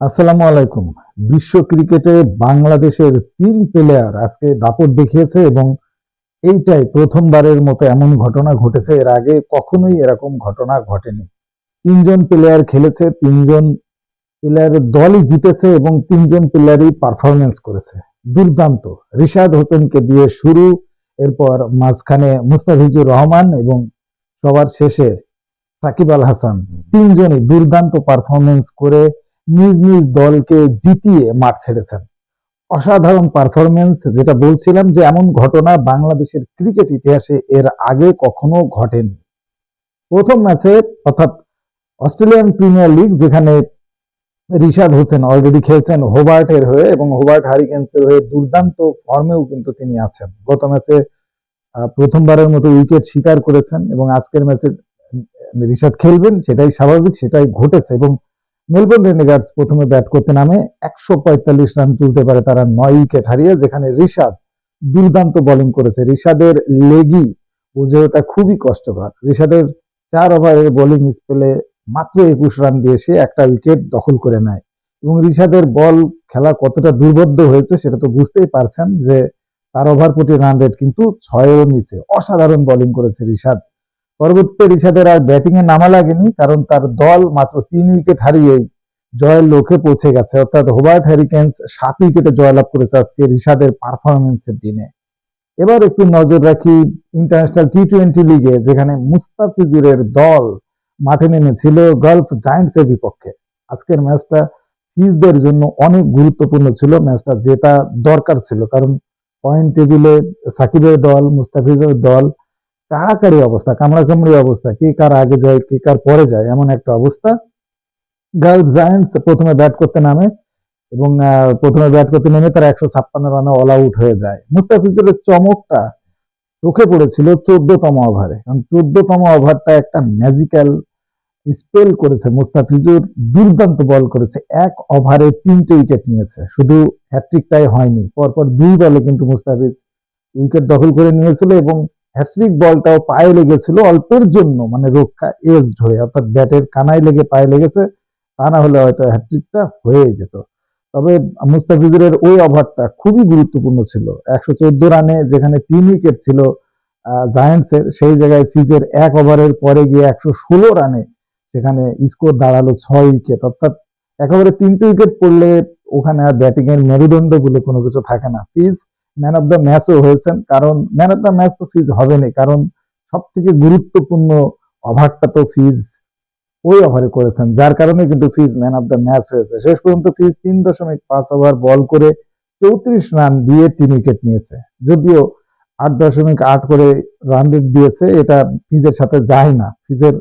আসসালামু আলাইকুম। বিশ্ব ক্রিকেটে বাংলাদেশের তিন প্লেয়ার আজকে দাপট দেখিয়েছে এবং এইটাই প্রথমবারের মতো এমন ঘটনা ঘটেছে। এর আগে কখনোই এরকম ঘটনা ঘটেনি। তিনজন প্লেয়ার খেলেছে, তিনজন প্লেয়ারের দলই জিতেছে এবং তিনজন প্লেয়ারই পারফরমেন্স করেছে। দুর্দান্ত। রিশাদ হোসেনকে দিয়ে শুরু, এরপর মাঝখানে মুস্তাফিজুর রহমান এবং সবার শেষে সাকিব আল হাসান। তিনজনই দুর্দান্ত পারফরমেন্স করে নিজ নিজ দলকে জিতিয়ে মাঠ ছেড়েছেন। অসাধারণ পারফরমেন্স যেটা বলছিলাম যে এমন ঘটনা বাংলাদেশের ক্রিকেট ইতিহাসে এর আগে কখনো ঘটেনি। প্রথম ম্যাচে অর্থাৎ অস্ট্রেলিয়ান প্রিমিয়ার লিগ যেখানে রিশাদ হোসেন অলরেডি খেলছেন হোবার্টের হয়ে এবং হোবার্ট হারিকেন্সের হয়ে দুর্দান্ত ফর্মেও কিন্তু তিনি আছেন। গত ম্যাচে প্রথমবারের মতো উইকেট শিকার করেছেন এবং আজকের ম্যাচে রিশাদ খেলবেন সেটাই স্বাভাবিক, সেটাই ঘটেছে এবং মেলবোর্ন রেনেগার্স প্রথমে ব্যাট করতে নামে একশো পঁয়তাল্লিশ রান তুলতে পারে তারা নয় উইকেট হারিয়ে, যেখানে রিশাদ দুর্দান্ত বোলিং করেছে। রিশাদের লেগি বুঝে ওটা খুবই কষ্টকর। রিশাদের চার ওভারের বোলিং স্পেলে মাত্র একুশ রান দিয়ে সে একটা উইকেট দখল করে নেয়। এবং রিশাদের বল খেলা কতটা দুর্বদ্ধ হয়েছে সেটা তো বুঝতেই পারছেন যে তার ওভার প্রতি রান রেট কিন্তু ছয়ের নিচে। অসাধারণ বোলিং করেছে রিশাদ। পরবর্তীতে রিশাদের আর ব্যাটিং এ নামা লাগেনি, কারণ তার দল মাত্র তিন উইকেট হারিয়েই জয়ের লক্ষ্যে পৌঁছে গেছে। অর্থাৎ হোবার্ট হ্যারিকেন্স সাত উইকেটে জয়লাভ করেছে আজকে রিশাদের পারফরমেন্সের দিনে। এবার একটু নজর রাখি ইন্টারন্যাশনাল টি টোয়েন্টি লিগে যেখানে মুস্তাফিজুরের দল মাঠে নেমেছিল গলফ জায়ান্টস এর বিপক্ষে। আজকের ম্যাচটা ফিজদের জন্য অনেক গুরুত্বপূর্ণ ছিল ম্যাচটা জেতা দরকার ছিল, কারণ পয়েন্ট টেবিলে সাকিবের দল, মুস্তাফিজের দল কাড়াকাড়ি অবস্থা, কামড়াকামড়ি অবস্থা, কে কার আগে যায়, কে কার পরে যায়, এমন একটা অবস্থা। গালফ জায়ান্টস প্রথমে ব্যাট করতে নামে এবং প্রথমে ব্যাট করতে নেমে তারা একশো ছাপ্পান্ন রানে অল আউট হয়ে যায়। মুস্তাফিজুরের চমকটা চোখে পড়েছিল চোদ্দতম ওভারে কারণ চোদ্দতম ওভারটা একটা ম্যাজিক্যাল স্পেল করেছে মুস্তাফিজুর, দুর্দান্ত বল করেছে। এক ওভারে তিনটে উইকেট নিয়েছে। শুধু হ্যাট্রিকটাই হয়নি, পরপর দুই বলে কিন্তু মুস্তাফিজ উইকেট দখল করে নিয়েছিল এবং হ্যাট্রিক বলটাও পায়ে লেগেছিল অল্পের জন্য মানে রক্ষা এজড হয়ে, অর্থাৎ ব্যাটের কানায় লেগে পায়ে লেগেছে, তা না হলে হয়তো হ্যাট্রিকটা হয়ে যেত। তবে মুস্তাফিজুরের ওই ওভারটা খুবই গুরুত্বপূর্ণ ছিল। একশো চোদ্দ রানে যেখানে তিন উইকেট ছিল জায়ান্টসের সেই জায়গায় ফিজের এক ওভারের পরে গিয়ে একশো ষোলো রানে সেখানে স্কোর দাঁড়াল ছয় উইকেট অর্থাৎ একেবারে তিনটে উইকেট পড়লে ওখানে আর ব্যাটিং এর মেরুদণ্ড বলে কোনো কিছু থাকে না। ফিজ ম্যান অফ দ্য ম্যাচও হয়েছেন। কারণ ম্যান অফ দ্য ম্যাচ তো ফিজ হবে না কারণ সব থেকে গুরুত্বপূর্ণ ওভারটা তো ফিজ ওই ওভারে করেছেন। যার কারণে কিন্তু Fizz man of the match হয়েছে। শেষ পর্যন্ত ফিজ তিন দশমিক পাঁচ ওভার বল করে চৌত্রিশ রান দিয়ে তিন উইকেট নিয়েছে। যদিও আট দশমিক আট করে রান রেট দিয়েছে, এটা ফিজের সাথে যায় না। ফিজের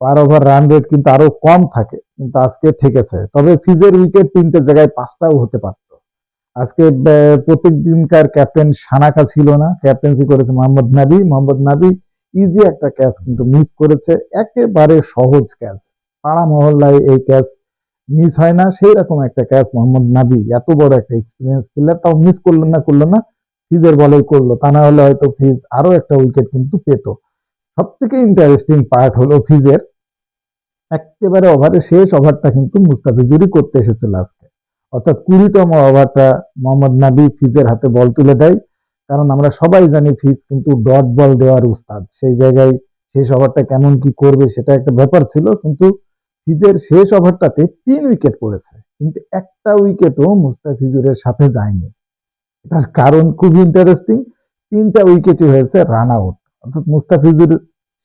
পার ওভার রান রেট কিন্তু আরও কম থাকে, কিন্তু আজকে থেকেছে। তবে ফিজের উইকেট তিনটে জায়গায় পাঁচটাও হতে পারত আজকে প্রত্যেক দিনকার ক্যাপ্টেন সানাকা ছিল না। ক্যাপ্টেন্সি করেছে মোহাম্মদ নাবি। মোহাম্মদ নাবি ইজি একটা ক্যাচ কিন্তু মিস করেছে। একেবারে সহজ ক্যাচ। পাড়া মহল্লায় এই ক্যাচ মিস হয় না। সেই রকম একটা ক্যাচ মোহাম্মদ নাবি। এত বড় একটা এক্সপিরিয়েন্স প্লেয়ার তাও মিস করল না করল না ফিজের বলেই করল। তা না হলে হয়তো ফিজ আরও একটা উইকেট কিন্তু পেত। সব থেকে ইন্টারেস্টিং পার্ট হলো ফিজের একেবারে ওভারের শেষ ওভারটা কিন্তু মুস্তাফিজুরই করতে এসেছিল আজকে। অর্থাৎ কুড়িতম ওভারটা মোহাম্মদ নাবি ফিজের হাতে বল তুলে দেয়। কারণ আমরা সবাই জানি ফিজ কিন্তু ডট বল দেওয়ার উস্তাদ। সেই জায়গায় শেষ ওভারটা কেমন কি করবে সেটা একটা ব্যাপার ছিল, কিন্তু ফিজের শেষ ওভারটাতে তিন উইকেট পড়েছে। কিন্তু একটা উইকেটও মুস্তাফিজুরের সাথে যায়নি। এটার কারণ খুব ইন্টারেস্টিং তিনটা উইকেটই হয়েছে রান আউট অর্থাৎ মুস্তাফিজুর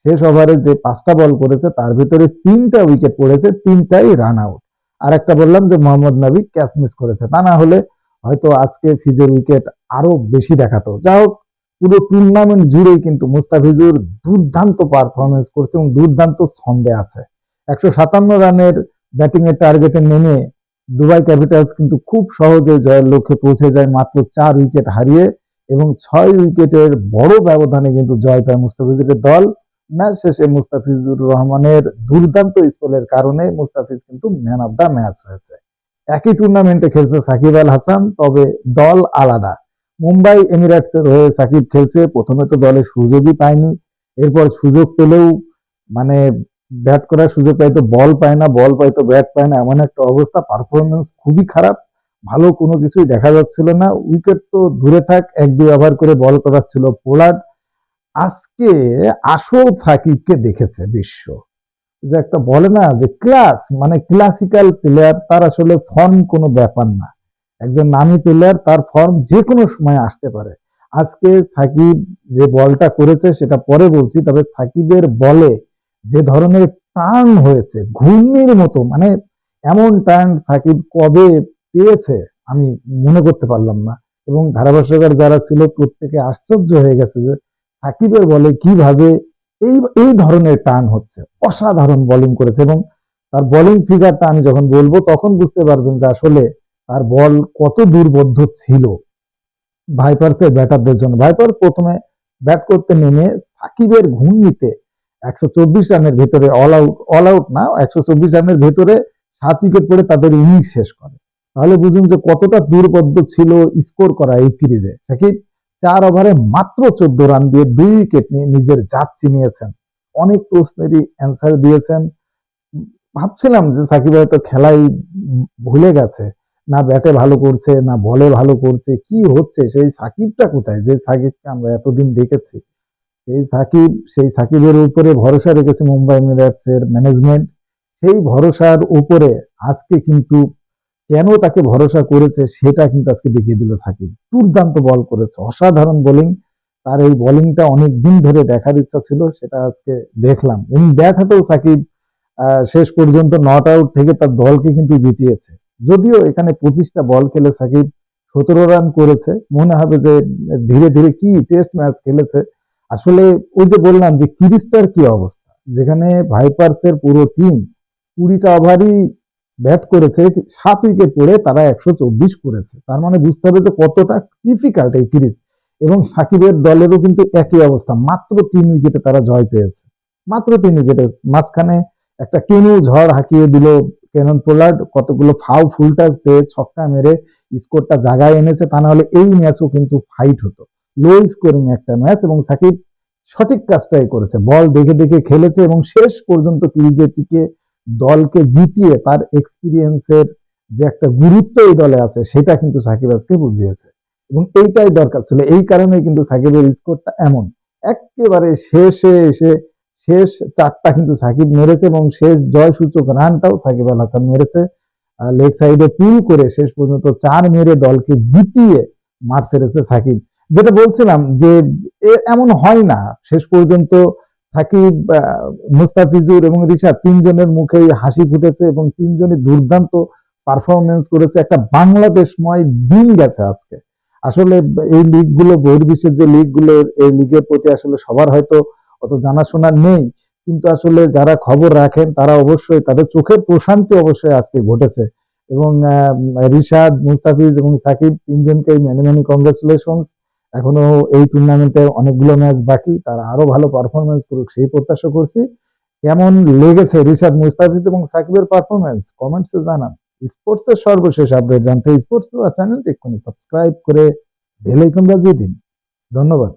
শেষ ওভারে যে পাঁচটা বল করেছে, তার ভিতরে তিনটা উইকেট পড়েছে, তিনটাই রান আউট আর একটা বললাম যে মোহাম্মদ নবী ক্যাচ মিস করেছে। তা না হলে হয়তো আজকে ফিজের উইকেট আরও বেশি দেখাতো। যা হোক, পুরো টুর্নামেন্ট জুড়েই কিন্তু মুস্তাফিজুর দুর্দান্ত পারফরমেন্স করছে এবং দুর্দান্ত ছন্দে আছে। একশো সাতান্ন রানের ব্যাটিং এর টার্গেটে নেমে দুবাই ক্যাপিটালস কিন্তু খুব সহজে জয়ের লক্ষ্যে পৌঁছে যায় মাত্র চার উইকেট হারিয়ে এবং ছয় উইকেটের বড় ব্যবধানে কিন্তু জয় পায় মুস্তাফিজুরের দল। ম্যাচ শেষে মুস্তাফিজুর রহমানের দুর্দান্ত স্পেলের কারণে মুস্তাফিজ কিন্তু ম্যান অফ দ্য ম্যাচ হয়েছে। একই টুর্নামেন্টে খেলছে সাকিব আল হাসান, তবে দল আলাদা। মুম্বাই এমিরেটস এর হয়ে সাকিব খেলছে, প্রথমে তো দলে সুযোগই পায়নি, এরপর সুযোগ পেলেও মানে ব্যাট করার সুযোগ পাইতো বল পায় না, বল পাইতো ব্যাট পায় না, এমন একটা অবস্থা। পারফরমেন্স খুবই খারাপ, ভালো কোনো কিছুই দেখা যাচ্ছিল না। উইকেট তো দূরে থাক, এক দুই ওভার করে বল করাচ্ছিল পোলার্ড। আজকে আসল সাকিবকে দেখেছে বিশ্ব। যে একটা বলে না যে ক্লাস মানে ক্লাসিক্যাল প্লেয়ার তার আসলে ফর্ম কোনো ব্যাপার না। একজন নামি প্লেয়ার তার ফর্ম যে কোনো সময় আসতে পারে। আজকে সাকিব যে বলটা করেছে সেটা পরে বলছি, তবে সাকিবের বলে যে ধরনের টার্ন হয়েছে, ঘূর্ণির মতো মানে এমন টার্ন সাকিব কবে পেয়েছে আমি মনে করতে পারলাম না। এবং ধারাভাষ্যকার যারা ছিল প্রত্যেকে আশ্চর্য হয়ে গেছে যে সাকিবের বলে কীভাবে? এই এই ধরনের টার্ন হচ্ছে। অসাধারণ বোলিং করেছে এবং তার বোলিং ফিগারটা আমি যখন বলব, তখন বুঝতে পারবেন যে আসলে তার বল কত দুর্বোধ্য ছিল। ভাইপার্সের ব্যাটারদের জন্য। ভাইপার্স প্রথমে ব্যাট করতে নেমে সাকিবের ঘূর্ণিতে একশো চব্বিশ রানের ভেতরে অল আউট অল আউট না, একশো চব্বিশ রানের ভেতরে সাত উইকেট পড়ে তাদের ইনিংস শেষ করে। তাহলে বুঝুন যে কতটা দুর্বোধ্য ছিল স্কোর করা এই সিরিজে। সাকিব চার ওভারে মাত্র চোদ্দ রান দিয়ে দুই উইকেট নিয়ে নিজের জাত চিনিয়েছেন অনেক প্রশ্নেরই অ্যান্সার দিয়েছেন। ভাবছিলাম যে সাকিব হয়তো খেলাই ভুলে গেছে। না ব্যাটে ভালো করছে, না বলে ভালো করছে, কি হচ্ছে? সেই সাকিবটা কোথায়? যে সাকিবকে আমরা এতদিন দেখেছি। সেই সাকিব, সেই সাকিবের উপরে ভরসা রেখেছে মুম্বাই ইন্ডিয়ান্স এর ম্যানেজমেন্ট সেই ভরসার উপরে আজকে কিন্তু কেন তাকে ভরসা করেছে সেটা কিন্তু আজকে দেখিয়ে দিল সাকিব। দুর্দান্ত বল করেছে। অসাধারণ বোলিং তার এই বোলিংটা অনেক দিন ধরে দেখার ইচ্ছা ছিল, সেটা আজকে দেখলাম। এবং ব্যাট হাতেও সাকিব শেষ পর্যন্ত নট আউট থেকে তার দলকে কিন্তু জিতিয়েছে। যদিও এখানে পঁচিশটা বল খেলে সাকিব সতেরো রান করেছে। মনে হবে যে ধীরে ধীরে কি টেস্ট ম্যাচ খেলেছে। আসলে ওই যে বললাম যে কিরিস্টার কি অবস্থা? যেখানে ভাইপার্সের পুরো টিম কুড়িটা ওভারই ব্যাট করেছে, সাত উইকেট পড়ে তারা একশো চব্বিশ করেছে। তার মানে বুঝতে হবে যে কতটা ডিফিকাল্ট এই সিরিজ। এবং সাকিবের দলেরও কিন্তু একই অবস্থা, মাত্র তিন উইকেটে তারা জয় পেয়েছে। মাত্র তিন উইকেটে মাঝখানে একটা কেনু ঝড় হাঁকিয়ে দিল কেনন পোলার্ড, কতগুলো ফাউ ফুলটাস পেয়ে ছক্কা মেরে স্কোরটা জাগায় এনেছে, তা নাহলে এই ম্যাচও কিন্তু ফাইট হতো। লো স্কোরিং একটা ম্যাচ এবং সাকিব সঠিক কাজটাই করেছে। বল দেখে দেখে খেলেছে এবং শেষ পর্যন্ত সিরিজে টিকে দলকে জিতিয়ে তার এক্সপিরিয়েন্সের যে একটা গুরুত্ব এই দলে আছে, সেটা কিন্তু সাকিব আজকে বুঝিয়েছে। এবং এইটাই দরকার ছিল। এই কারণে কিন্তু সাকিবের স্কোরটা এমন। একেবারে শেষে এসে শেষ চারটা কিন্তু সাকিব মেরেছে এবং শেষ জয় সূচক রানটাও সাকিব আল হাসান মেরেছে। লেগ সাইডে পুল করে শেষ পর্যন্ত চার মেরে দলকে জিতিয়ে মাঠ ছেড়েছে সাকিব। যেটা বলছিলাম যে এমন হয় না। শেষ পর্যন্ত সাকিব মুস্তাফিজুর এবং রিশাদ তিনজনের মুখে হাসি ফুটেছে এবং তিনজনই দুর্দান্ত পারফরমেন্স করেছে। একটা বাংলাদেশময় দিন গেছে আজকে। আসলে এই লিগগুলো বহির্বিশ্বের যে লিগগুলো এই লিগের প্রতি আসলে সবার হয়তো অত জানাশোনা নেই। কিন্তু আসলে যারা খবর রাখেন, তারা অবশ্যই তাদের চোখের প্রশান্তি অবশ্যই আজকে ঘটেছে। এবং রিশাদ মুস্তাফিজ এবং সাকিব তিনজনকে মেনি মেনি কংগ্রেচুলেশনস এখনও এই টুর্নামেন্টে অনেকগুলো ম্যাচ বাকি, তারা আরও ভালো পারফরমেন্স করুক, সেই প্রত্যাশা করছি। কেমন লেগেছে রিশাদ মুস্তাফিজ এবং সাকিবের পারফরমেন্স কমেন্টসে জানান। স্পোর্টসের সর্বশেষ আপডেট জানতে স্পোর্টস চ্যানেলটি এক্ষুনি সাবস্ক্রাইব করে বেল আইকন বাজিয়ে দিন। ধন্যবাদ।